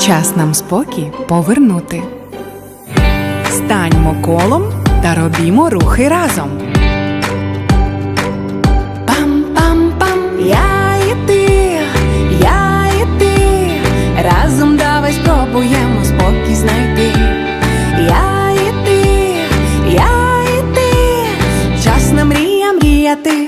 Час нам спокій повернути. Станьмо колом та робімо рухи разом. Пам-пам-пам, я і ти, я і ти, разом давай спробуємо спокій знайти. Я і ти, я і ти, час на мрія мріяти,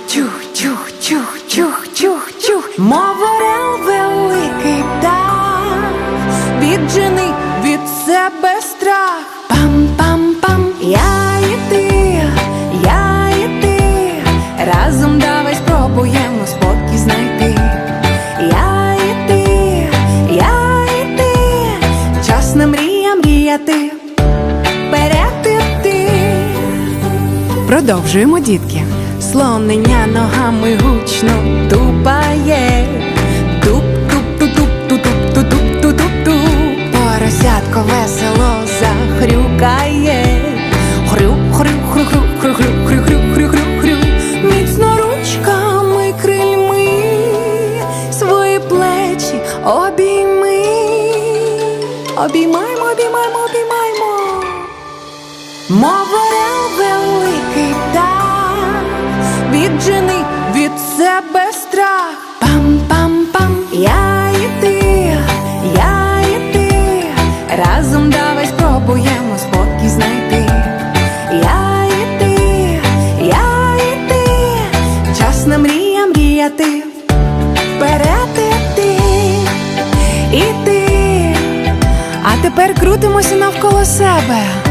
чух, чух, чух, чух, чух, чух, мов орел великий птах, віджени від себе страх. Пам-пам-пам, я і ти, я і ти, разом давай спробуємо спокій знайти. Я і ти, я і ти, час на мрія мріяти, вперед. Продовжуємо, дітки. Слонення ногами гучно тупає. туп туп ту туп ту туп ту туп ту туп Поросятко весело захрюкає. Хрю, хрю, хрю, хрю, хрю, хрю, хрю, хрю, хрю, хрю, хрю. Міцно ручками крильми свої плечі обійми. Обіймаймо, обіймаймо, обіймаймо. Мов орел великий птах, віджени від себе страх. Пам-пам-пам, я і ти, я і ти, разом давай спробуємо спокій знайти. Я і ти, я і ти, час на мрія мріяти, вперед іти, іти, А тепер крутимося навколо себе.